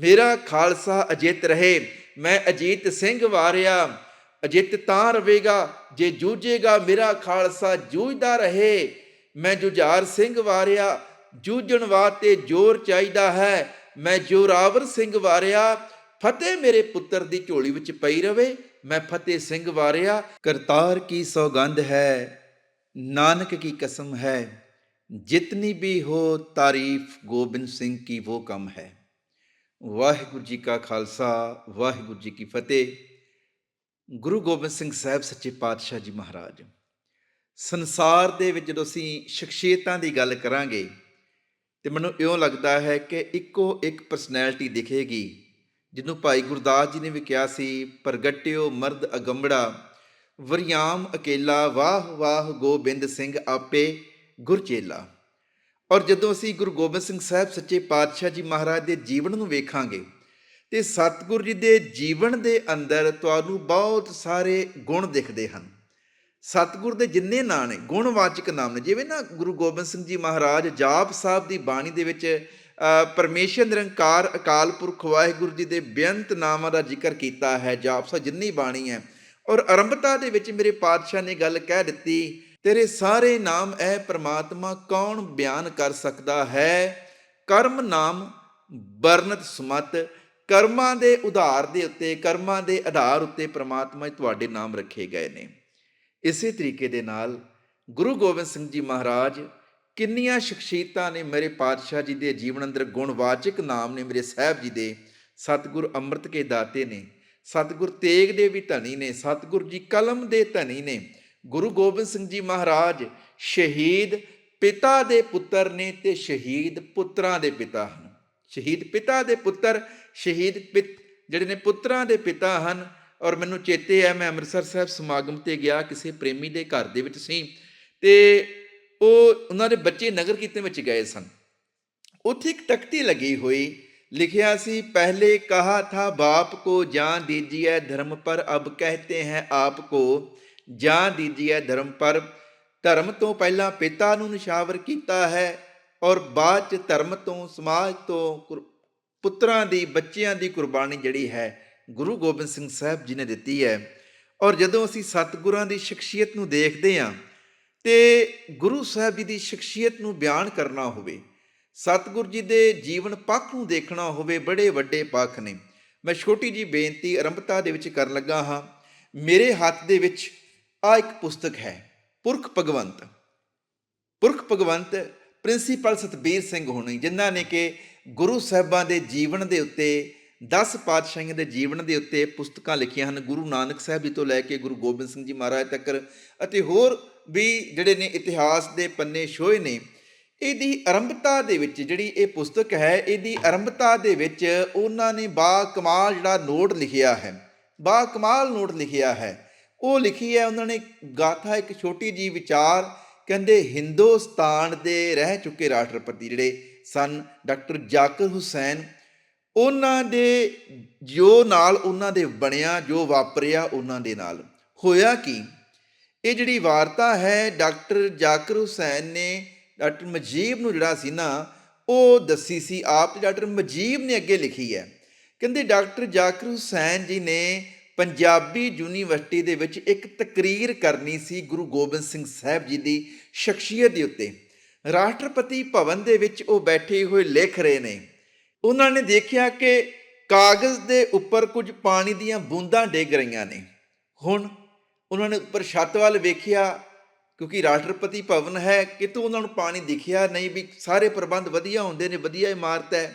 ਮੇਰਾ ਖਾਲਸਾ ਅਜਿੱਤ ਰਹੇ, ਮੈਂ ਅਜੀਤ ਸਿੰਘ ਵਾਰਿਆ। ਅਜਿੱਤ ਤਾਂ ਰਵੇਗਾ, ਜੇ ਜੂਝੇਗਾ ਮੇਰਾ ਖਾਲਸਾ ਜੂਝਦਾ ਰਹੇ। ਮੈਂ ਜੁਝਾਰ ਸਿੰਘ ਵਾਰਿਆ, ਜੂਝਣ ਵਾਸਤੇ ਜ਼ੋਰ ਚਾਹੀਦਾ ਹੈ। ਮੈਂ ਜੋਰਾਵਰ ਸਿੰਘ ਵਾਰਿਆ, ਫਤਿਹ ਮੇਰੇ ਪੁੱਤਰ ਦੀ ਝੋਲੀ ਵਿੱਚ ਪਈ ਰਵੇ। ਮੈਂ ਫਤਿਹ ਸਿੰਘ ਵਾਰਿਆ, ਕਰਤਾਰ ਕੀ ਸੌਗੰਧ ਹੈ, ਨਾਨਕ ਕੀ ਕਸਮ ਹੈ। ਜਿਤਨੀ ਵੀ ਹੋ ਤਾਰੀਫ, ਗੋਬਿੰਦ ਸਿੰਘ ਕੀ ਉਹ ਕਮ ਹੈ। ਵਾਹਿਗੁਰੂ ਜੀ ਕਾ ਖਾਲਸਾ, ਵਾਹਿਗੁਰੂ ਜੀ ਕੀ ਫਤਿਹ। ਗੁਰੂ ਗੋਬਿੰਦ ਸਿੰਘ ਸਾਹਿਬ ਸੱਚੇ ਪਾਤਸ਼ਾਹ ਜੀ ਮਹਾਰਾਜ, ਸੰਸਾਰ ਦੇ ਵਿੱਚ ਜਦੋਂ ਅਸੀਂ ਸ਼ਖਸੀਅਤਾਂ ਦੀ ਗੱਲ ਕਰਾਂਗੇ, ਤੇ ਮੈਨੂੰ ਇਉਂ ਲੱਗਦਾ ਹੈ ਕਿ ਇੱਕੋ ਇੱਕ ਪਰਸਨੈਲਿਟੀ ਦਿਖੇਗੀ, ਜਿਹਨੂੰ ਭਾਈ ਗੁਰਦਾਸ ਜੀ ਨੇ ਵੀ ਕਿਹਾ ਸੀ, ਪ੍ਰਗਟਿਓ ਮਰਦ ਅਗੰਬੜਾ, ਵਰਿਆਮ ਅਕੇਲਾ, ਵਾਹ ਵਾਹ ਗੋਬਿੰਦ ਸਿੰਘ ਆਪੇ ਗੁਰਚੇਲਾ ਔਰ ਜਦੋਂ ਅਸੀਂ ਗੁਰੂ ਗੋਬਿੰਦ ਸਿੰਘ ਸਾਹਿਬ ਸੱਚੇ ਪਾਤਸ਼ਾਹ ਜੀ ਮਹਾਰਾਜ ਦੇ ਜੀਵਨ ਨੂੰ ਵੇਖਾਂਗੇ ਤੇ ਸਤਿਗੁਰੂ ਜੀ ਦੇ ਜੀਵਨ ਦੇ ਅੰਦਰ ਤੁਹਾਨੂੰ ਬਹੁਤ ਸਾਰੇ ਗੁਣ ਦਿਖਦੇ ਹਨ। ਸਤਿਗੁਰ ਦੇ ਜਿੰਨੇ ਨਾਂ ਨੇ ਗੁਣਵਾਚਕ ਨਾਮ ਨੇ ਜਿਵੇਂ ਨਾ ਗੁਰੂ ਗੋਬਿੰਦ ਸਿੰਘ ਜੀ ਮਹਾਰਾਜ ਜਾਪ ਸਾਹਿਬ ਦੀ ਬਾਣੀ ਦੇ ਵਿੱਚ ਅ, ਪਰਮੇਸ਼ਰ ਨਿਰੰਕਾਰ ਅਕਾਲ ਪੁਰਖ ਵਾਹਿਗੁਰੂ ਜੀ ਦੇ ਬੇਅੰਤ ਨਾਮਾਂ ਦਾ ਜ਼ਿਕਰ ਕੀਤਾ ਹੈ ਜਾਪ ਸਾਹਿਬ ਜਿੰਨੀ ਬਾਣੀ ਹੈ। ਔਰ ਆਰੰਭਤਾ ਦੇ ਵਿੱਚ ਮੇਰੇ ਪਾਤਸ਼ਾਹ ਨੇ ਗੱਲ ਕਹਿ ਦਿੱਤੀ ਤੇਰੇ ਸਾਰੇ ਨਾਮ ਐ ਪ੍ਰਮਾਤਮਾ ਕੌਣ ਬਿਆਨ ਕਰ ਸਕਦਾ ਹੈ? ਕਰਮ ਨਾਮ ਵਰਣਤ ਸਮਤ, ਕਰਮਾਂ ਦੇ ਉਧਾਰ ਦੇ ਉੱਤੇ, ਕਰਮਾਂ ਦੇ ਆਧਾਰ ਉੱਤੇ ਪ੍ਰਮਾਤਮਾ ਤੁਹਾਡੇ ਨਾਮ ਰੱਖੇ ਗਏ ਨੇ। ਇਸੇ ਤਰੀਕੇ ਦੇ ਨਾਲ ਗੁਰੂ ਗੋਬਿੰਦ ਸਿੰਘ ਜੀ ਮਹਾਰਾਜ ਕਿੰਨੀਆਂ ਸ਼ਖਸੀਅਤਾਂ ਨੇ ਮੇਰੇ ਪਾਤਸ਼ਾਹ ਜੀ ਦੇ ਜੀਵਨ ਅੰਦਰ, ਗੁਣਵਾਚਕ ਨਾਮ ਨੇ ਮੇਰੇ ਸਾਹਿਬ ਜੀ ਦੇ। ਸਤਿਗੁਰ ਅੰਮ੍ਰਿਤ ਕੇ ਦਾਤੇ ਨੇ, ਸਤਿਗੁਰ ਤੇਗ ਦੇ ਵੀ ਧਨੀ ਨੇ, ਸਤਿਗੁਰ ਜੀ ਕਲਮ ਦੇ ਧਨੀ ਨੇ ਗੁਰੂ ਗੋਬਿੰਦ ਸਿੰਘ ਜੀ ਮਹਾਰਾਜ ਸ਼ਹੀਦ ਪਿਤਾ ਦੇ ਪੁੱਤਰ ਨੇ ਤੇ ਸ਼ਹੀਦ ਪੁੱਤਰਾਂ ਦੇ ਪਿਤਾ ਹਨ। ਸ਼ਹੀਦ ਪਿਤਾ ਦੇ ਪੁੱਤਰ, ਸ਼ਹੀਦ ਪਿਤ ਜਿਹੜੇ ਨੇ ਪੁੱਤਰਾਂ ਦੇ ਪਿਤਾ ਹਨ। ਔਰ ਮੈਨੂੰ ਚੇਤੇ ਹੈ ਮੈਂ ਅੰਮ੍ਰਿਤਸਰ ਸਾਹਿਬ ਸਮਾਗਮ ਤੇ ਗਿਆ, ਕਿਸੇ ਪ੍ਰੇਮੀ ਦੇ ਘਰ ਦੇ ਵਿੱਚ ਸੀ। ਤੇ ਉਹ, ਉਹਨਾਂ ਦੇ ਬੱਚੇ ਨਗਰ ਕੀਰਤਨ ਵਿੱਚ ਗਏ ਸਨ। ਉੱਥੇ ਇੱਕ ਤਖਤੀ ਲੱਗੀ ਹੋਈ, ਲਿਖਿਆ ਸੀ, ਪਹਿਲੇ ਕਹਾ ਥਾ ਬਾਪ ਕੋ ਜਾਨ ਦੀਜੀਏ ਧਰਮ ਪਰ ਅਬ ਕਹਤੇ ਹੈ ਆਪ ਕੋ। ਜਾਂ ਹੈ ਧਰਮ ਪਰ, ਧਰਮ ਤੋਂ ਪਹਿਲਾਂ ਪਿਤਾ ਨੂੰ ਨਿਸ਼ਾਵਰ ਕੀਤਾ ਹੈ ਔਰ ਬਾਅਦ ਚ ਧਰਮ ਤੋਂ, ਸਮਾਜ ਤੋਂ ਪੁੱਤਰਾਂ ਦੀ, ਬੱਚਿਆਂ ਦੀ ਕੁਰਬਾਨੀ ਜਿਹੜੀ ਹੈ, ਗੁਰੂ ਗੋਬਿੰਦ ਸਿੰਘ ਸਾਹਿਬ ਜੀ ਨੇ ਦਿੱਤੀ ਹੈ। ਔਰ ਜਦੋਂ ਅਸੀਂ ਸਤਿਗੁਰਾਂ ਦੀ ਸ਼ਖਸੀਅਤ ਨੂੰ ਦੇਖਦੇ ਹਾਂ, ਤੇ ਗੁਰੂ ਸਾਹਿਬ ਜੀ ਦੀ ਸ਼ਖਸੀਅਤ ਨੂੰ ਬਿਆਨ ਕਰਨਾ ਹੋਵੇ, ਸਤਿਗੁਰ ਜੀ ਦੇ ਜੀਵਨ ਪੱਖ ਨੂੰ ਦੇਖਣਾ ਹੋਵੇ, ਬੜੇ ਵੱਡੇ ਪੱਖ ਨੇ। ਮੈਂ ਛੋਟੀ ਜੀ ਬੇਨਤੀ ਅਰੰਭਤਾ ਦੇ ਵਿੱਚ ਕਰਨ ਲੱਗਾ ਹਾਂ। ਮੇਰੇ ਹੱਥ ਦੇ ਵਿੱਚ ਆ ਇੱਕ ਪੁਸਤਕ ਹੈ, ਪੁਰਖ ਭਗਵੰਤ। ਪੁਰਖ ਭਗਵੰਤ ਪ੍ਰਿੰਸੀਪਲ ਸਤਬੀਰ ਸਿੰਘ ਹੋਣੀ, ਜਿਨ੍ਹਾਂ ਨੇ ਕਿ ਗੁਰੂ ਸਾਹਿਬਾਂ ਦੇ ਜੀਵਨ ਦੇ ਉੱਤੇ 10 ਪਾਤਸ਼ਾਹੀਆਂ ਦੇ ਜੀਵਨ ਦੇ ਉੱਤੇ ਪੁਸਤਕਾਂ ਲਿਖੀਆਂ ਹਨ। ਗੁਰੂ ਨਾਨਕ ਸਾਹਿਬ ਜੀ ਤੋਂ ਲੈ ਕੇ ਗੁਰੂ ਗੋਬਿੰਦ ਸਿੰਘ ਜੀ ਮਹਾਰਾਜ ਤੱਕ ਅਤੇ ਹੋਰ ਵੀ ਜਿਹੜੇ ਨੇ ਇਤਿਹਾਸ ਦੇ ਪੰਨੇ ਛੋਏ ਨੇ, ਇਹਦੀ ਆਰੰਭਤਾ ਦੇ ਵਿੱਚ ਜਿਹੜੀ ਇਹ ਪੁਸਤਕ ਹੈ, ਇਹਦੀ ਆਰੰਭਤਾ ਦੇ ਵਿੱਚ ਉਹਨਾਂ ਨੇ ਬਾ ਕਮਾਲ ਜਿਹੜਾ ਨੋਟ ਲਿਖਿਆ ਹੈ, ਬਾ ਕਮਾਲ ਨੋਟ ਲਿਖਿਆ ਹੈ। ਉਹ ਲਿਖੀ ਹੈ, ਉਹਨਾਂ ਨੇ ਗਾਥਾ ਇੱਕ ਛੋਟੀ ਜੀ ਵਿਚਾਰ ਕਹਿੰਦੇ, ਹਿੰਦੁਸਤਾਨ ਦੇ ਰਹਿ ਚੁੱਕੇ ਰਾਸ਼ਟਰਪਤੀ ਜਿਹੜੇ ਸਨ, ਡਾਕਟਰ ਜਾਕਿਰ ਹੁਸੈਨ, ਉਹਨਾਂ ਦੇ ਜੋ ਨਾਲ ਉਹਨਾਂ ਦੇ ਬਣਿਆ, ਜੋ ਵਾਪਰਿਆ ਉਹਨਾਂ ਦੇ ਨਾਲ। ਹੋਇਆ ਕੀ? ਇਹ ਜਿਹੜੀ ਵਾਰਤਾ ਹੈ, ਡਾਕਟਰ ਜਾਕਿਰ ਹੁਸੈਨ ਨੇ ਡਾਕਟਰ ਮਜੀਬ ਨੂੰ ਜਿਹੜਾ ਸੀ ਨਾ, ਉਹ ਦੱਸੀ ਸੀ ਆਪ ਤੇ ਡਾਕਟਰ ਮਜੀਬ ਨੇ ਅੱਗੇ ਲਿਖੀ ਹੈ। ਕਹਿੰਦੇ, ਡਾਕਟਰ ਜਾਕਿਰ ਹੁਸੈਨ ਜੀ ਨੇ ਪੰਜਾਬੀ ਯੂਨੀਵਰਸਿਟੀ ਦੇ ਵਿੱਚ ਇੱਕ ਤਕਰੀਰ ਕਰਨੀ ਸੀ ਗੁਰੂ ਗੋਬਿੰਦ ਸਿੰਘ ਸਾਹਿਬ ਜੀ ਦੀ ਸ਼ਖਸੀਅਤ ਦੇ ਉੱਤੇ। ਰਾਸ਼ਟਰਪਤੀ ਭਵਨ ਦੇ ਵਿੱਚ ਉਹ ਬੈਠੇ ਹੋਏ ਲਿਖ ਰਹੇ ਨੇ। ਉਹਨਾਂ ਨੇ ਦੇਖਿਆ ਕਿ ਕਾਗਜ਼ ਦੇ ਉੱਪਰ ਕੁਝ ਪਾਣੀ ਦੀਆਂ ਬੂੰਦਾਂ ਡਿੱਗ ਰਹੀਆਂ ਨੇ। ਹੁਣ ਉਹਨਾਂ ਨੇ ਉੱਪਰ ਛੱਤ ਵੱਲ ਵੇਖਿਆ, ਕਿਉਂਕਿ ਰਾਸ਼ਟਰਪਤੀ ਭਵਨ ਹੈ, ਕਿਤੋਂ ਉਹਨਾਂ ਨੂੰ ਪਾਣੀ ਦਿਖਿਆ ਨਹੀਂ ਵੀ ਸਾਰੇ ਪ੍ਰਬੰਧ ਵਧੀਆ ਹੁੰਦੇ ਨੇ, ਵਧੀਆ ਇਮਾਰਤ ਹੈ।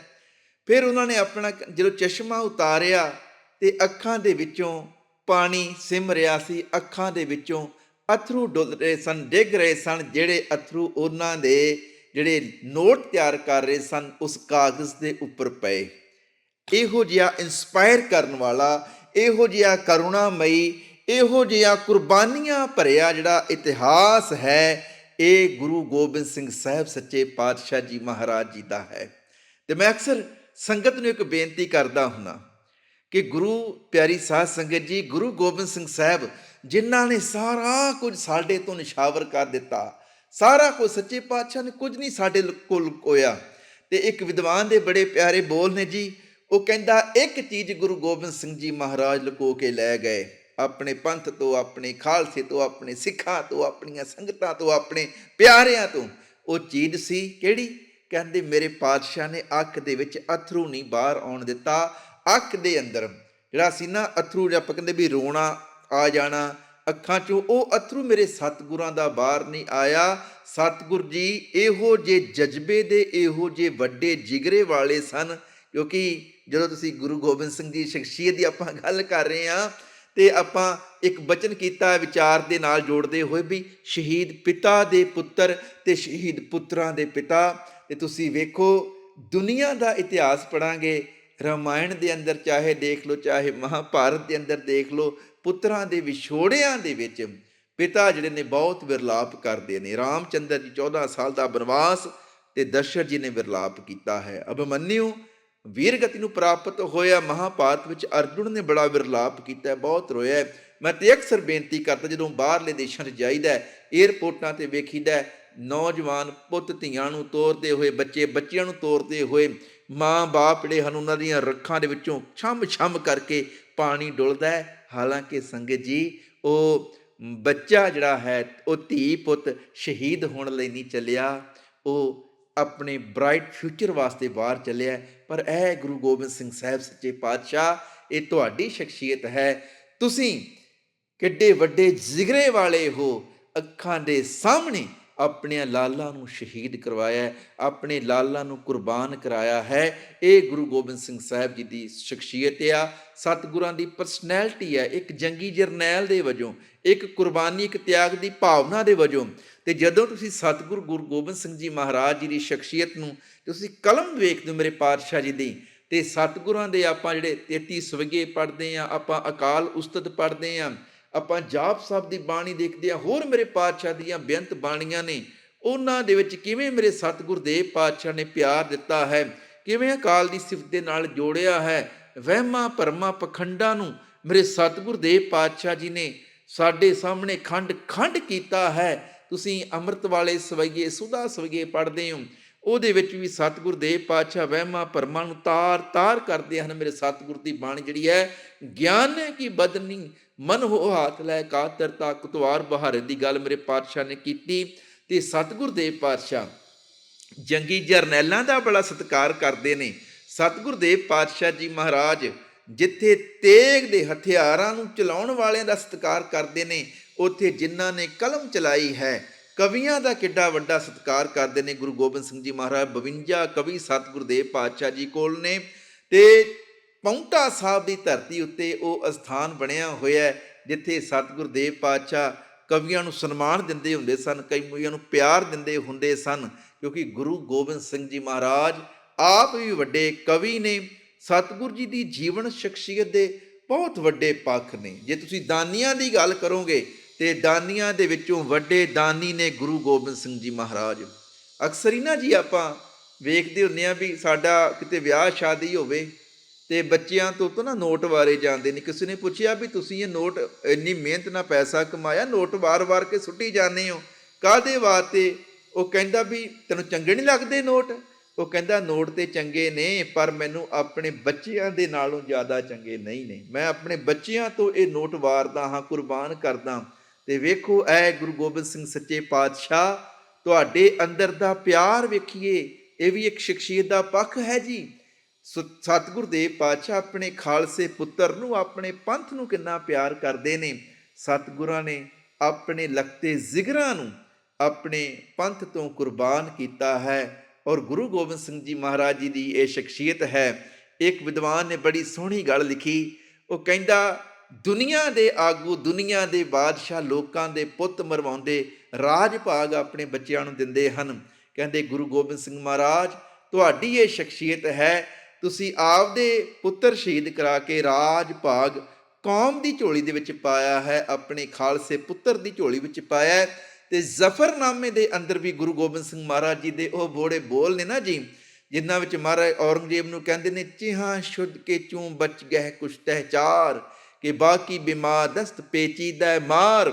ਫਿਰ ਉਹਨਾਂ ਨੇ ਆਪਣਾ ਜਦੋਂ ਚਸ਼ਮਾ ਉਤਾਰਿਆ ਤੇ ਅੱਖਾਂ ਦੇ ਵਿੱਚੋਂ ਪਾਣੀ ਸਿਮ ਰਿਹਾ ਸੀ। ਅੱਖਾਂ ਦੇ ਵਿੱਚੋਂ ਅਥਰੂ ਡੁੱਲ ਰਹੇ ਸਨ, ਡਿੱਗ ਰਹੇ ਸਨ, ਜਿਹੜੇ ਅਥਰੂ ਉਹਨਾਂ ਦੇ ਜਿਹੜੇ ਨੋਟ ਤਿਆਰ ਕਰ ਰਹੇ ਸਨ, ਉਸ ਕਾਗਜ਼ ਦੇ ਉੱਪਰ ਪਏ। ਇਹੋ ਜਿਹਾ ਇਨਸਪਾਇਰ ਕਰਨ ਵਾਲਾ, ਇਹੋ ਜਿਹਾ ਕਰੁਣਾਮਈ, ਇਹੋ ਜਿਹਾ ਕੁਰਬਾਨੀਆਂ ਭਰਿਆ ਜਿਹੜਾ ਇਤਿਹਾਸ ਹੈ, ਇਹ ਗੁਰੂ ਗੋਬਿੰਦ ਸਿੰਘ ਸਾਹਿਬ ਸੱਚੇ ਪਾਤਸ਼ਾਹ ਜੀ ਮਹਾਰਾਜ ਜੀ ਦਾ ਹੈ। ਤੇ ਮੈਂ ਅਕਸਰ ਸੰਗਤ ਨੂੰ ਇੱਕ ਬੇਨਤੀ ਕਰਦਾ ਹੁੰਨਾ ਕਿ ਗੁਰੂ ਪਿਆਰੀ ਸਾਧ ਸੰਗਤ ਜੀ, ਗੁਰੂ ਗੋਬਿੰਦ ਸਿੰਘ ਸਾਹਿਬ ਜਿਨ੍ਹਾਂ ਨੇ ਸਾਰਾ ਕੁਝ ਸਾਡੇ ਤੋਂ ਨਿਸ਼ਾਵਰ ਕਰ ਦਿੱਤਾ, ਸਾਰਾ ਕੁਝ ਸੱਚੇ ਪਾਤਸ਼ਾਹ ਨੇ ਕੁਝ ਨਹੀਂ ਸਾਡੇ ਕੋਲ ਕੋਇਆ ਤੇ ਇੱਕ ਵਿਦਵਾਨ ਦੇ ਬੜੇ ਪਿਆਰੇ ਬੋਲ ਨੇ ਜੀ, ਉਹ ਕਹਿੰਦਾ, ਇੱਕ ਚੀਜ਼ ਗੁਰੂ ਗੋਬਿੰਦ ਸਿੰਘ ਜੀ ਮਹਾਰਾਜ ਲੁਕੋ ਕੇ ਲੈ ਗਏ। ਆਪਣੇ ਪੰਥ ਤੋਂ, ਆਪਣੇ ਖਾਲਸੇ ਤੋਂ, ਆਪਣੇ ਸਿੱਖਾਂ ਤੋਂ, ਆਪਣੀਆਂ ਸੰਗਤਾਂ ਤੋਂ, ਆਪਣੇ ਪਿਆਰਿਆਂ ਤੋਂ। ਉਹ ਚੀਜ਼ ਸੀ ਕਿਹੜੀ? ਕਹਿੰਦੇ, ਮੇਰੇ ਪਾਤਸ਼ਾਹ ਨੇ ਅੱਖ ਦੇ ਵਿੱਚ ਅਥਰੂ ਨਹੀਂ ਬਾਹਰ ਆਉਣ ਦਿੱਤਾ ਅੱਖ ਦੇ ਅੰਦਰ। ਜਿਹੜਾ ਸੀ ਨਾ ਅਥਰੂ ਜਿਹਾ ਆਪਾਂ ਕਹਿੰਦੇ ਵੀ ਰੋਣਾ ਆ ਜਾਣਾ ਅੱਖਾਂ ਚੋਂ, ਉਹ ਅਥਰੂ ਮੇਰੇ ਸਤਿਗੁਰਾਂ ਦਾ ਬਾਹਰ ਨਹੀਂ ਆਇਆ। ਸਤਿਗੁਰ ਜੀ, ਇਹੋ ਜੇ ਜਜ਼ਬੇ ਦੇ, ਇਹੋ ਜੇ ਵੱਡੇ ਜਿਗਰੇ ਵਾਲੇ ਸਨ। ਕਿਉਂਕਿ ਜਦੋਂ ਤੁਸੀਂ ਗੁਰੂ ਗੋਬਿੰਦ ਸਿੰਘ ਜੀ ਸ਼ਖਸੀਅਤ ਦੀ ਆਪਾਂ ਗੱਲ ਕਰ ਰਹੇ ਹਾਂ, ਤੇ ਆਪਾਂ ਇੱਕ ਬਚਨ ਕੀਤਾ ਵਿਚਾਰ ਦੇ ਨਾਲ ਜੋੜਦੇ ਹੋਏ ਵੀ ਸ਼ਹੀਦ ਪਿਤਾ ਦੇ ਪੁੱਤਰ ਤੇ ਸ਼ਹੀਦ ਪੁੱਤਰਾਂ ਦੇ ਪਿਤਾ। ਤੇ ਤੁਸੀਂ ਵੇਖੋ, ਦੁਨੀਆ ਦਾ ਇਤਿਹਾਸ ਪੜਾਂਗੇ ਰਾਮਾਇਣ ਦੇ ਅੰਦਰ ਚਾਹੇ ਦੇਖ ਲਓ, ਚਾਹੇ ਮਹਾਭਾਰਤ ਦੇ ਅੰਦਰ ਦੇਖ ਲਓ, ਪੁੱਤਰਾਂ ਦੇ ਵਿਛੋੜਿਆਂ ਦੇ ਵਿੱਚ ਪਿਤਾ ਜਿਹੜੇ ਨੇ ਬਹੁਤ ਵਿਰਲਾਪ ਕਰਦੇ ਨੇ। ਰਾਮਚੰਦਰ ਜੀ 14 ਸਾਲ ਦਾ ਬਨਵਾਸ ਤੇ ਦਸ਼ਰਥ ਜੀ ਨੇ ਵਿਰਲਾਪ ਕੀਤਾ ਹੈ। ਅਭਮਨਿਊ ਵੀਰਗਤੀ ਨੂੰ ਪ੍ਰਾਪਤ ਹੋਇਆ ਮਹਾਭਾਰਤ ਵਿੱਚ ਅਰਜੁਨ ਨੇ ਬੜਾ ਵਿਰਲਾਪ ਕੀਤਾ ਬਹੁਤ ਰੋਇਆ ਮੈਂ ਤੇ ਅਕਸਰ ਬੇਨਤੀ ਕਰਦਾ, ਜਦੋਂ ਬਾਹਰਲੇ ਦੇਸ਼ਾਂ 'ਚ ਜਾਈਦਾ 에ਅਰਪੋਰਟਾਂ ਤੇ ਵੇਖੀਦਾ ਨੌਜਵਾਨ ਪੁੱਤ ਧੀਆਂ ਨੂੰ ਤੋਰਦੇ ਹੋਏ, ਬੱਚੇ, ਬੱਚਿਆਂ ਨੂੰ ਤੋਰਦੇ ਹੋਏ ਮਾਂ-ਬਾਪ ਜਿਹੜੇ ਹਨ, ਉਹਨਾਂ ਦੀਆਂ ਰੱਖਾਂ ਦੇ ਵਿੱਚੋਂ ਛਮ-ਛਮ ਕਰਕੇ ਪਾਣੀ ਡੁੱਲਦਾ ਹੈ। ਹਾਲਾਂਕਿ ਸੰਗਤ ਜੀ, ਉਹ ਬੱਚਾ ਜਿਹੜਾ ਹੈ, ਉਹ ਧੀ ਪੁੱਤ ਸ਼ਹੀਦ ਹੋਣ ਲਈ ਨਹੀਂ ਚੱਲਿਆ। ਉਹ ਆਪਣੇ ਬ੍ਰਾਈਟ ਫਿਊਚਰ ਵਾਸਤੇ ਬਾਹਰ ਚੱਲਿਆ ਪਰ ਇਹ ਗੁਰੂ ਗੋਬਿੰਦ ਸਿੰਘ ਸਾਹਿਬ ਸੱਚੇ ਪਾਤਸ਼ਾਹ, ਇਹ ਤੁਹਾਡੀ ਸ਼ਖਸੀਅਤ ਹੈ। ਤੁਸੀਂ ਕਿੱਡੇ ਵੱਡੇ ਜਿਗਰੇ ਵਾਲੇ ਹੋ, ਅੱਖਾਂ ਦੇ ਸਾਹਮਣੇ ਆਪਣੇ ਲਾਲਾਂ ਨੂੰ ਸ਼ਹੀਦ ਕਰਵਾਇਆ ਆਪਣੇ ਲਾਲਾਂ ਨੂੰ ਕੁਰਬਾਨ ਕਰਾਇਆ ਹੈ। ਇਹ ਗੁਰੂ ਗੋਬਿੰਦ ਸਿੰਘ ਸਾਹਿਬ ਜੀ ਦੀ ਸ਼ਖਸੀਅਤ ਆ। ਸਤਿਗੁਰਾਂ ਦੀ ਪਰਸਨੈਲਿਟੀ ਹੈ ਇੱਕ ਜੰਗੀ ਜਰਨੈਲ ਦੇ ਵਜੋਂ, ਇੱਕ ਕੁਰਬਾਨੀ, ਇੱਕ ਤਿਆਗ ਦੀ ਭਾਵਨਾ ਦੇ ਵਜੋਂ। ਤੇ ਜਦੋਂ ਤੁਸੀਂ ਸਤਿਗੁਰੂ ਗੁਰੂ ਗੋਬਿੰਦ ਸਿੰਘ ਜੀ ਮਹਾਰਾਜ ਜੀ ਦੀ ਸ਼ਖਸੀਅਤ ਨੂੰ ਤੁਸੀਂ ਕਲਮ ਵੇਖਦੇ ਹੋ ਮੇਰੇ ਪਾਤਸ਼ਾਹ ਜੀ ਦੀ, ਤੇ ਸਤਿਗੁਰਾਂ ਦੇ ਆਪਾਂ ਜਿਹੜੇ 33 ਸਵਗੇ ਪੜ੍ਹਦੇ ਆ, ਆਪਾਂ ਅਕਾਲ ਉਸਤਤ ਪੜ੍ਹਦੇ ਆ ਆਪਾਂ ਜਾਪ ਸਾਹਿਬ ਦੀ ਬਾਣੀ ਦੇਖਦੇ ਆ ਹੋਰ ਮੇਰੇ ਪਾਤਸ਼ਾਹ ਦੀਆਂ ਬੇਅੰਤ ਬਾਣੀਆਂ ਨੇ। ਉਹਨਾਂ ਦੇ ਵਿੱਚ ਕਿਵੇਂ ਮੇਰੇ ਸਤਿਗੁਰ ਦੇਵ ਪਾਤਸ਼ਾਹ ਨੇ ਪਿਆਰ ਦਿੱਤਾ ਹੈ? ਕਿਵੇਂ ਅਕਾਲ ਦੀ ਸਿਫਤ ਦੇ ਨਾਲ ਜੋੜਿਆ ਹੈ? ਵਹਿਮਾਂ ਭਰਮਾਂ ਪਖੰਡਾਂ ਨੂੰ ਮੇਰੇ ਸਤਿਗੁਰ ਦੇਵ ਪਾਤਸ਼ਾਹ ਜੀ ਨੇ ਸਾਡੇ ਸਾਹਮਣੇ ਖੰਡ ਖੰਡ ਕੀਤਾ ਹੈ। ਤੁਸੀਂ ਅੰਮ੍ਰਿਤ ਵਾਲੇ ਸਵਈਏ, ਸੁਦਾ ਸਵਈਏ ਪੜ੍ਹਦੇ ਹੋ। ਉਹਦੇ ਵਿੱਚ ਵੀ ਸਤਿਗੁਰ ਦੇਵ ਪਾਤਸ਼ਾਹ ਵਹਿਮਾਂ ਭਰਮਾਂ ਨੂੰ ਤਾਰ ਤਾਰ ਕਰਦੇ ਹਨ ਮੇਰੇ ਸਤਿਗੁਰ ਦੀ ਬਾਣੀ ਜਿਹੜੀ ਹੈ, ਗਿਆਨ ਹੈ ਕੀ ਬਦਨੀ ਮਨ ਹੋ ਹਾਥ ਲੈ ਕਾਤਰਤਾ ਕੁਤਵਾਰ ਬਹਾਰੇ ਦੀ ਗੱਲ ਮੇਰੇ ਪਾਤਸ਼ਾਹ ਨੇ ਕੀਤੀ। ਤੇ ਸਤਿਗੁਰ ਦੇਵ ਪਾਤਸ਼ਾਹ ਜੰਗੀ ਜਰਨੈਲਾਂ ਦਾ ਬੜਾ ਸਤਿਕਾਰ ਕਰਦੇ ਨੇ। ਸਤਿਗੁਰ ਦੇਵ ਪਾਤਸ਼ਾਹ ਜੀ ਮਹਾਰਾਜ ਜਿੱਥੇ ਤੇਗ ਦੇ ਹਥਿਆਰਾਂ ਨੂੰ ਚਲਾਉਣ ਵਾਲਿਆਂ ਦਾ ਸਤਿਕਾਰ ਕਰਦੇ ਨੇ, ਉੱਥੇ ਜਿਨ੍ਹਾਂ ਨੇ ਕਲਮ ਚਲਾਈ ਹੈ, ਕਵੀਆਂ ਦਾ ਕਿੱਡਾ ਵੱਡਾ ਸਤਿਕਾਰ ਕਰਦੇ ਨੇ। ਗੁਰੂ ਗੋਬਿੰਦ ਸਿੰਘ ਜੀ ਮਹਾਰਾਜ 52 ਕਵੀ ਸਤਿਗੁਰ ਦੇਵ ਪਾਤਸ਼ਾਹ ਜੀ ਕੋਲ ਨੇ। ਤੇ ਪੌਂਟਾ ਸਾਹਿਬ ਦੀ ਧਰਤੀ ਉੱਤੇ ਉਹ ਅਸਥਾਨ ਬਣਿਆ ਹੋਇਆ ਹੈ, ਜਿੱਥੇ ਸਤਿਗੁਰ ਦੇਵ ਪਾਤਸ਼ਾਹ ਕਵੀਆਂ ਨੂੰ ਸਨਮਾਨ ਦਿੰਦੇ ਹੁੰਦੇ ਸਨ ਕਈਆਂ ਨੂੰ ਪਿਆਰ ਦਿੰਦੇ ਹੁੰਦੇ ਸਨ, ਕਿਉਂਕਿ ਗੁਰੂ ਗੋਬਿੰਦ ਸਿੰਘ ਜੀ ਮਹਾਰਾਜ ਆਪ ਵੀ ਵੱਡੇ ਕਵੀ ਨੇ, ਸਤਿਗੁਰ ਜੀ ਦੀ ਜੀਵਨ ਸ਼ਖਸੀਅਤ ਦੇ ਬਹੁਤ ਵੱਡੇ ਪੱਖ ਨੇ। ਜੇ ਤੁਸੀਂ ਦਾਨੀਆਂ ਦੀ ਗੱਲ ਕਰੋਗੇ, ਤੇ ਦਾਨੀਆਂ ਦੇ ਵਿੱਚੋਂ ਵੱਡੇ ਦਾਨੀ ਨੇ ਗੁਰੂ ਗੋਬਿੰਦ ਸਿੰਘ ਜੀ ਮਹਾਰਾਜ। ਅਕਸਰ ਹੀ ਨਾ ਜੀ ਆਪਾਂ ਵੇਖਦੇ ਹੁੰਦੇ ਆ ਵੀ ਸਾਡਾ ਕਿਤੇ ਵਿਆਹ ਸ਼ਾਦੀ ਹੋਵੇ ਤੇ ਬੱਚਿਆਂ ਤੋਂ ਤਾਂ ਨਾ ਨੋਟ ਵਾਰੇ ਜਾਂਦੇ ਨੇ। ਕਿਸੇ ਨੇ ਪੁੱਛਿਆ ਵੀ ਤੁਸੀਂ ਇਹ ਨੋਟ ਇੰਨੀ ਮਿਹਨਤ ਨਾਲ ਪੈਸਾ ਕਮਾਇਆ, ਨੋਟ ਵਾਰ-ਵਾਰ ਕੇ ਸੁੱਟੀ ਜਾਂਦੇ ਹੋ। ਕਾਦੇ ਵਾਸਤੇ? ਉਹ ਕਹਿੰਦਾ ਵੀ ਤੈਨੂੰ ਚੰਗੇ ਨਹੀਂ ਲੱਗਦੇ ਨੋਟ? ਉਹ ਕਹਿੰਦਾ ਨੋਟ ਤੇ ਚੰਗੇ ਨੇ, ਪਰ ਮੈਨੂੰ ਆਪਣੇ ਬੱਚਿਆਂ ਦੇ ਨਾਲੋਂ ਜ਼ਿਆਦਾ ਚੰਗੇ ਨਹੀਂ ਨੇ। ਮੈਂ ਆਪਣੇ ਬੱਚਿਆਂ ਤੋਂ ਇਹ ਨੋਟ ਵਾਰਦਾ ਹਾਂ, ਕੁਰਬਾਨ ਕਰਦਾ ਤੇ ਵੇਖੋ, ਐ ਗੁਰੂ ਗੋਬਿੰਦ ਸਿੰਘ ਸੱਚੇ ਪਾਤਸ਼ਾਹ, ਤੁਹਾਡੇ ਅੰਦਰ ਦਾ ਪਿਆਰ ਵੇਖੀਏ, ਇਹ ਵੀ ਇੱਕ ਸ਼ਖਸੀਅਤ ਦਾ ਪੱਖ ਹੈ ਜੀ। ਸਤਿਗੁਰ ਦੇਵ ਪਾਤਸ਼ਾਹ ਆਪਣੇ ਖਾਲਸੇ ਪੁੱਤਰ ਨੂੰ, ਆਪਣੇ ਪੰਥ ਨੂੰ ਕਿੰਨਾ ਪਿਆਰ ਕਰਦੇ ਨੇ। ਸਤਿਗੁਰਾਂ ਨੇ ਆਪਣੇ ਲਖਤੇ ਜ਼ਿਗਰਾਂ ਨੂੰ ਆਪਣੇ ਪੰਥ ਤੋਂ ਕੁਰਬਾਨ ਕੀਤਾ ਹੈ ਔਰ ਗੁਰੂ ਗੋਬਿੰਦ ਸਿੰਘ ਜੀ ਮਹਾਰਾਜ ਜੀ ਦੀ ਇਹ ਸ਼ਖਸੀਅਤ ਹੈ। ਇੱਕ ਵਿਦਵਾਨ ਨੇ ਬੜੀ ਸੋਹਣੀ ਗੱਲ ਲਿਖੀ। ਉਹ ਕਹਿੰਦਾ, ਦੁਨੀਆ ਦੇ ਆਗੂ, ਦੁਨੀਆ ਦੇ ਬਾਦਸ਼ਾਹ ਲੋਕਾਂ ਦੇ ਪੁੱਤ ਮਰਵਾਉਂਦੇ ਰਾਜ ਭਾਗ ਆਪਣੇ ਬੱਚਿਆਂ ਨੂੰ ਦਿੰਦੇ ਹਨ। ਕਹਿੰਦੇ ਗੁਰੂ ਗੋਬਿੰਦ ਸਿੰਘ ਮਹਾਰਾਜ, ਤੁਹਾਡੀ ਇਹ ਸ਼ਖਸੀਅਤ ਹੈ ਤੁਸੀਂ ਆਪਦੇ ਪੁੱਤਰ ਸ਼ਹੀਦ ਕਰਾ ਕੇ ਰਾਜ, ਭਾਗ ਕੌਮ ਦੀ ਝੋਲੀ ਦੇ ਵਿੱਚ ਪਾਇਆ ਹੈ, ਆਪਣੇ ਖਾਲਸੇ ਪੁੱਤਰ ਦੀ ਝੋਲੀ ਵਿੱਚ ਪਾਇਆ ਹੈ ਤੇ ਜ਼ਫਰਨਾਮੇ ਦੇ ਅੰਦਰ ਵੀ ਗੁਰੂ ਗੋਬਿੰਦ ਸਿੰਘ ਮਹਾਰਾਜ ਜੀ ਦੇ ਉਹ ਬੋੜੇ ਬੋਲ ਨੇ ਨਾ ਜੀ, ਜਿਨ੍ਹਾਂ ਵਿੱਚ ਮਹਾਰਾਜ ਔਰੰਗਜ਼ੇਬ ਨੂੰ ਕਹਿੰਦੇ ਨੇ, ਚਿਹਾਂ ਸ਼ੁੱਧ ਕੇ ਚੂੰ ਬਚ ਗਹਿ ਕੁਛ ਤਹਿਚਾਰ ਕਿ ਬਾਕੀ ਬਿਮਾਰ ਦਸਤ ਪੇਚੀਦਾ ਮਾਰ,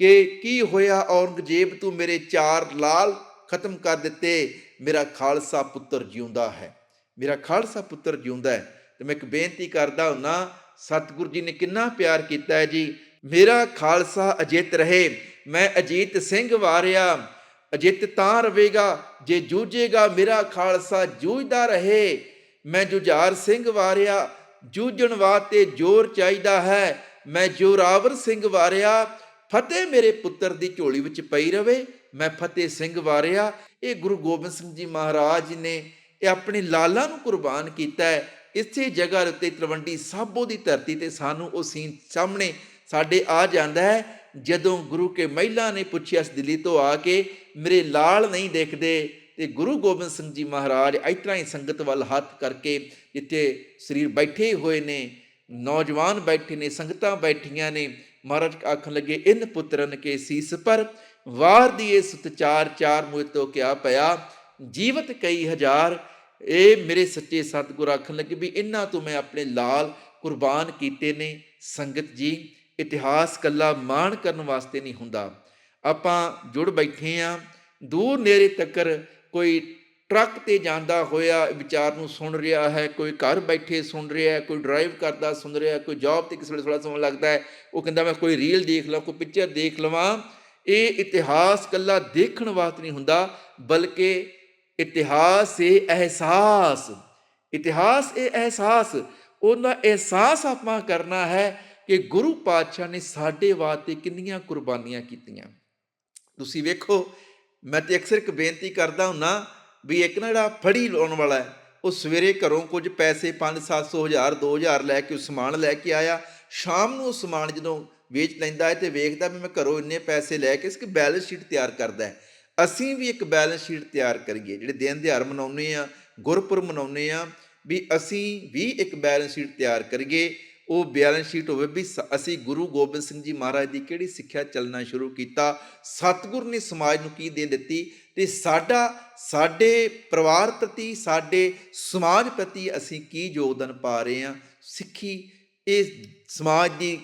ਕਿ ਕੀ ਹੋਇਆ ਔਰੰਗਜ਼ੇਬ ਤੂੰ ਮੇਰੇ ਚਾਰ ਲਾਲ ਖਤਮ ਕਰ ਦਿੱਤੇ, ਮੇਰਾ ਖਾਲਸਾ ਪੁੱਤਰ ਜਿਉਂਦਾ ਹੈ। ਮੇਰਾ ਖਾਲਸਾ ਪੁੱਤਰ ਜਿਉਂਦਾ ਹੈ, ਤੇ ਮੈਂ ਇੱਕ ਬੇਨਤੀ ਕਰਦਾ ਹੁੰਨਾ, ਸਤਿਗੁਰੂ ਜੀ ਨੇ ਕਿੰਨਾ ਪਿਆਰ ਕੀਤਾ ਹੈ ਜੀ। ਮੇਰਾ ਖਾਲਸਾ ਅਜਿੱਤ ਰਹੇ, ਮੈਂ ਅਜੀਤ ਸਿੰਘ ਵਾਰਿਆ, ਅਜਿੱਤ ਤਾਂ ਰਵੇਗਾ, ਜੇ ਜੂਝੇਗਾ ਮੇਰਾ ਖਾਲਸਾ ਜੂਝਦਾ ਰਹੇ। ਮੈਂ ਜੁਝਾਰ ਸਿੰਘ ਵਾਰਿਆ, ਜੂਝਣ ਵਾਸਤੇ ਜ਼ੋਰ ਚਾਹੀਦਾ ਹੈ। ਮੈਂ ਜੋਰਾਵਰ ਸਿੰਘ ਵਾਰਿਆ, ਫਤਿਹ ਮੇਰੇ ਪੁੱਤਰ ਦੀ ਝੋਲੀ ਵਿੱਚ ਪਈ ਰਵੇ। ਮੈਂ ਫਤਿਹ ਸਿੰਘ ਵਾਰਿਆ, ਇਹ ਗੁਰੂ ਗੋਬਿੰਦ ਸਿੰਘ ਜੀ ਮਹਾਰਾਜ ਨੇ ਇਹ ਆਪਣੇ ਲਾਲਾਂ ਨੂੰ ਕੁਰਬਾਨ ਕੀਤਾ ਹੈ। ਇਸੇ ਜਗ੍ਹਾ ਦੇ ਉੱਤੇ ਤਲਵੰਡੀ ਸਾਬੋ ਦੀ ਧਰਤੀ ਤੇ ਸਾਨੂੰ ਉਹ ਸੀਨ ਸਾਹਮਣੇ ਸਾਡੇ ਆ ਜਾਂਦਾ ਹੈ। ਜਦੋਂ ਗੁਰੂ ਕੇ ਮਹਿਲਾ ਨੇ ਪੁੱਛਿਆ ਇਸ ਦਿੱਲੀ ਤੋਂ ਆ ਕੇ, ਮੇਰੇ ਲਾਲ ਨਹੀਂ ਦੇਖਦੇ। ਤੇ ਗੁਰੂ ਗੋਬਿੰਦ ਸਿੰਘ ਜੀ ਮਹਾਰਾਜ ਇਸ ਹੀ ਸੰਗਤ ਵੱਲ ਹੱਥ ਕਰਕੇ ਜਿੱਥੇ ਸਰੀਰ ਬੈਠੇ ਹੋਏ ਨੇ, ਨੌਜਵਾਨ ਬੈਠੇ ਨੇ, ਸੰਗਤਾਂ ਬੈਠੀਆਂ ਨੇ, ਮਹਾਰਾਜ ਆਖਣ ਲੱਗੇ, ਇਨ ਪੁੱਤਰਨ ਕੇ ਸੀਸ ਪਰ ਵਾਰ ਦੀ ਦੀਏ ਸਤਚਾਰ ਚਾਰ ਮੋਹ ਤੋਂ ਕਿਆ ਪਿਆ? ਜੀਵਤ ਕਈ ਹਜ਼ਾਰ ਇਹ ਮੇਰੇ ਸੱਚੇ ਸਤਿਗੁਰ ਆਖਣ ਲੱਗੇ ਵੀ ਇਹਨਾਂ ਤੋਂ ਮੈਂ ਆਪਣੇ ਲਾਲ ਕੁਰਬਾਨ ਕੀਤੇ ਨੇ। ਸੰਗਤ ਜੀ, ਇਤਿਹਾਸ ਕੱਲਾ ਮਾਣ ਕਰਨ ਵਾਸਤੇ ਨਹੀਂ ਹੁੰਦਾ। ਆਪਾਂ ਜੁੜ ਬੈਠੇ ਆ, ਦੂਰ ਨੇੜੇ ਤੱਕਰ ਕੋਈ ਟਰੱਕ ਤੇ ਜਾਂਦਾ ਹੋਇਆ ਵਿਚਾਰ ਨੂੰ ਸੁਣ ਰਿਹਾ ਹੈ, ਕੋਈ ਘਰ ਬੈਠੇ ਸੁਣ ਰਿਹਾ ਹੈ, ਕੋਈ ਡਰਾਈਵ ਕਰਦਾ ਸੁਣ ਰਿਹਾ ਹੈ, ਕੋਈ ਜੌਬ ਤੇ ਕਿਸੇ ਵੇਲੇ ਥੋੜਾ ਸਮਾਂ ਲੱਗਦਾ ਹੈ, ਉਹ ਕਹਿੰਦਾ ਮੈਂ ਕੋਈ ਰੀਲ ਦੇਖ ਲਵਾਂ, ਕੋਈ ਪਿਕਚਰ ਦੇਖ ਲਵਾਂ। ਇਹ ਇਤਿਹਾਸ ਕੱਲਾ ਦੇਖਣ ਵਾਸਤੇ ਨਹੀਂ ਹੁੰਦਾ, ਬਲਕਿ ਇਤਿਹਾਸ ਇਹ ਅਹਿਸਾਸ। ਇਤਿਹਾਸ ਇਹ ਅਹਿਸਾਸ। ਉਹਦਾ ਅਹਿਸਾਸ ਆਪਾਂ ਕਰਨਾ ਹੈ ਕਿ ਗੁਰੂ ਪਾਤਸ਼ਾਹ ਨੇ ਸਾਡੇ ਵਾਸਤੇ ਕਿੰਨੀਆਂ ਕੁਰਬਾਨੀਆਂ ਕੀਤੀਆਂ। ਤੁਸੀਂ ਵੇਖੋ, ਮੈਂ ਤੇ ਅਕਸਰ ਇੱਕ ਬੇਨਤੀ ਕਰਦਾ ਹੁੰਨਾ ਵੀ ਇੱਕ ਨਾ ਜਿਹੜਾ ਫੜੀ ਲਾਉਣ ਵਾਲਾ ਹੈ, ਉਹ ਸਵੇਰੇ ਘਰੋਂ ਕੁਝ ਪੈਸੇ 5 700 ਹਜ਼ਾਰ 2000 ਲੈ ਕੇ ਉਹ ਸਮਾਨ ਲੈ ਕੇ ਆਇਆ। ਸ਼ਾਮ ਨੂੰ ਉਹ ਸਮਾਨ ਜਦੋਂ ਵੇਚ ਲੈਂਦਾ ਹੈ ਤੇ ਵੇਖਦਾ ਵੀ ਮੈਂ ਘਰੋਂ ਇੰਨੇ ਪੈਸੇ ਲੈ ਕੇ ਇਸ ਕਿ ਬੈਲੈਂਸ ਸ਼ੀਟ ਤਿਆਰ ਕਰਦਾ ਹੈ। ਅਸੀਂ ਵੀ ਇੱਕ ਬੈਲੈਂਸ ਸ਼ੀਟ ਤਿਆਰ ਕਰੀਏ, ਜਿਹੜੇ ਦਿਨ ਦਿਹਾੜ ਮਨਾਉਂਦੇ ਆ ਗੁਰਪੁਰਬ ਮਨਾਉਂਦੇ ਆ ਵੀ ਅਸੀਂ ਵੀ ਇੱਕ ਬੈਲੈਂਸ ਸ਼ੀਟ ਤਿਆਰ ਕਰੀਏ। ਉਹ ਬੈਲੈਂਸ ਸ਼ੀਟ ਹੋਵੇ ਵੀ ਸ- ਅਸੀਂ ਗੁਰੂ ਗੋਬਿੰਦ ਸਿੰਘ ਜੀ ਮਹਾਰਾਜ ਦੀ ਕਿਹੜੀ ਸਿੱਖਿਆ ਚੱਲਣਾ ਸ਼ੁਰੂ ਕੀਤਾ, ਸਤਿਗੁਰ ਨੇ ਸਮਾਜ ਨੂੰ ਕੀ ਦੇ ਦਿੱਤੀ ਤੇ ਸਾਡਾ, ਸਾਡੇ ਪਰਿਵਾਰ ਪ੍ਰਤੀ, ਸਾਡੇ ਸਮਾਜ ਪ੍ਰਤੀ ਅਸੀਂ ਕੀ ਯੋਗਦਾਨ ਪਾ ਰਹੇ ਹਾਂ? ਸਿੱਖੀ, ਇਹ ਸਮਾਜ ਦੀ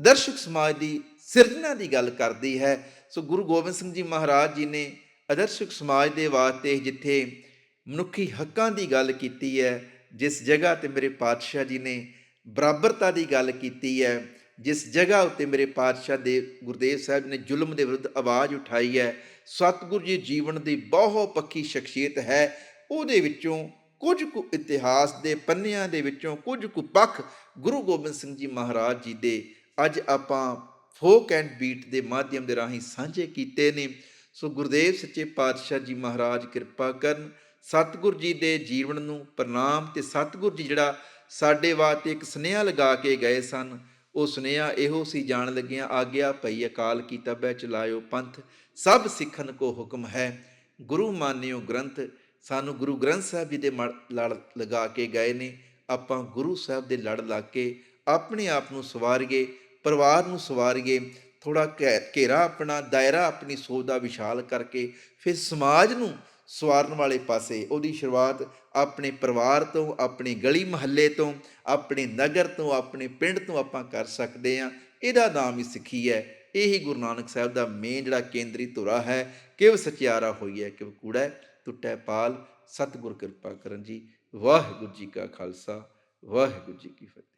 ਆਦਰਸ਼ਕ ਸਮਾਜ ਦੀ ਸਿਰਜਣਾ ਦੀ ਗੱਲ ਕਰਦੀ ਹੈ। ਸੋ ਗੁਰੂ ਗੋਬਿੰਦ ਸਿੰਘ ਜੀ ਮਹਾਰਾਜ ਜੀ ਨੇ ਆਦਰਸ਼ਕ ਸਮਾਜ ਦੇ ਵਾਸਤੇ ਜਿੱਥੇ ਮਨੁੱਖੀ ਹੱਕਾਂ ਦੀ ਗੱਲ ਕੀਤੀ ਹੈ, ਜਿਸ ਜਗ੍ਹਾ ਤੇ ਮੇਰੇ ਪਾਤਸ਼ਾਹ ਜੀ ਨੇ ਬਰਾਬਰਤਾ ਦੀ ਗੱਲ ਕੀਤੀ ਹੈ, ਜਿਸ ਜਗ੍ਹਾ ਉੱਤੇ ਮੇਰੇ ਪਾਤਸ਼ਾਹ ਦੇ ਗੁਰਦੇਵ ਸਾਹਿਬ ਨੇ ਜ਼ੁਲਮ ਦੇ ਵਿਰੁੱਧ ਆਵਾਜ਼ ਉਠਾਈ ਹੈ, ਸਤਿਗੁਰੂ ਜੀ ਜੀਵਨ ਦੀ ਬਹੁ ਪੱਖੀ ਸ਼ਖਸੀਅਤ ਹੈ, ਉਹਦੇ ਵਿੱਚੋਂ ਕੁਝ ਕੁ ਇਤਿਹਾਸ ਦੇ ਪੰਨਿਆਂ ਦੇ ਵਿੱਚੋਂ ਕੁਝ ਕੁ ਪੱਖ ਗੁਰੂ ਗੋਬਿੰਦ ਸਿੰਘ ਜੀ ਮਹਾਰਾਜ ਜੀ ਦੇ ਅੱਜ ਆਪਾਂ ਫੋਕ ਐਂਡ ਬੀਟ ਦੇ ਮਾਧਿਅਮ ਦੇ ਰਾਹੀਂ ਸਾਂਝੇ ਕੀਤੇ ਨੇ। ਸੋ ਗੁਰਦੇਵ ਸੱਚੇ ਪਾਤਸ਼ਾਹ ਜੀ ਮਹਾਰਾਜ, ਕਿਰਪਾ ਕਰਨ। ਸਤਿਗੁਰ ਜੀ ਦੇ ਜੀਵਨ ਨੂੰ ਪ੍ਰਣਾਮ ਤੇ ਸਤਿਗੁਰ ਜੀ ਜਿਹੜਾ ਸਾਡੇ ਵਾਸਤੇ ਇੱਕ ਸੁਨੇਹਾ ਲਗਾ ਕੇ ਗਏ ਸਨ, ਉਹ ਸੁਨੇਹਾ ਇਹੋ ਸੀ ਜਾਣ ਲੱਗਿਆਂ, ਆਗਿਆ ਭਈ ਅਕਾਲ ਕੀ ਤਬੈ ਚਲਾਇਓ ਪੰਥ, ਸਭ ਸਿੱਖਣ ਕੋ ਹੁਕਮ ਹੈ। ਗੁਰੂ ਮਾਨਿਓ ਗ੍ਰੰਥ, ਸਾਨੂੰ ਗੁਰੂ ਗ੍ਰੰਥ ਸਾਹਿਬ ਜੀ ਦੇ ਮੜ- ਲੜ ਲਗਾ ਕੇ ਗਏ ਨੇ। ਆਪਾਂ ਗੁਰੂ ਸਾਹਿਬ ਦੇ ਲੜ ਲਾ ਕੇ ਆਪਣੇ ਆਪ ਨੂੰ ਸਵਾਰੀਏ ਪਰਿਵਾਰ ਨੂੰ ਸਵਾਰੀਏ ਥੋੜਾ ਘੇਰਾ ਆਪਣਾ ਦਾਇਰਾ ਆਪਣੀ ਸੋਚ ਦਾ ਵਿਸ਼ਾਲ ਕਰਕੇ ਫਿਰ ਸਮਾਜ ਨੂੰ ਸਵਾਰਨ ਵਾਲੇ ਪਾਸੇ ਉਹਦੀ ਸ਼ੁਰੂਆਤ ਆਪਣੇ ਪਰਿਵਾਰ ਤੋਂ ਆਪਣੇ ਗਲੀ ਮਹੱਲੇ ਤੋਂ ਆਪਣੇ ਨਗਰ ਤੋਂ ਆਪਣੇ ਪਿੰਡ ਤੋਂ ਆਪਾਂ ਕਰ ਸਕਦੇ ਹਾਂ। ਇਹਦਾ ਨਾਮ ਹੀ ਸਿੱਖੀ ਹੈ। ਇਹੀ ਗੁਰੂ ਨਾਨਕ ਸਾਹਿਬ ਦਾ ਮੇਨ ਜਿਹੜਾ ਕੇਂਦਰੀ ਧੁਰਾ ਹੈ ਕਿਵ ਸਚਿਆਰਾ ਹੋਈ ਹੈ ਕਿਵ ਕੂੜਾ ਹੈ, ਟੁੱਟੈ ਪਾਲ। ਸਤਿਗੁਰ ਕਿਰਪਾ ਕਰਨ ਜੀ। ਵਾਹਿਗੁਰੂ ਜੀ ਕਾ ਖਾਲਸਾ ਵਾਹਿਗੁਰੂ ਜੀ ਕੀ ਫਤਿਹ।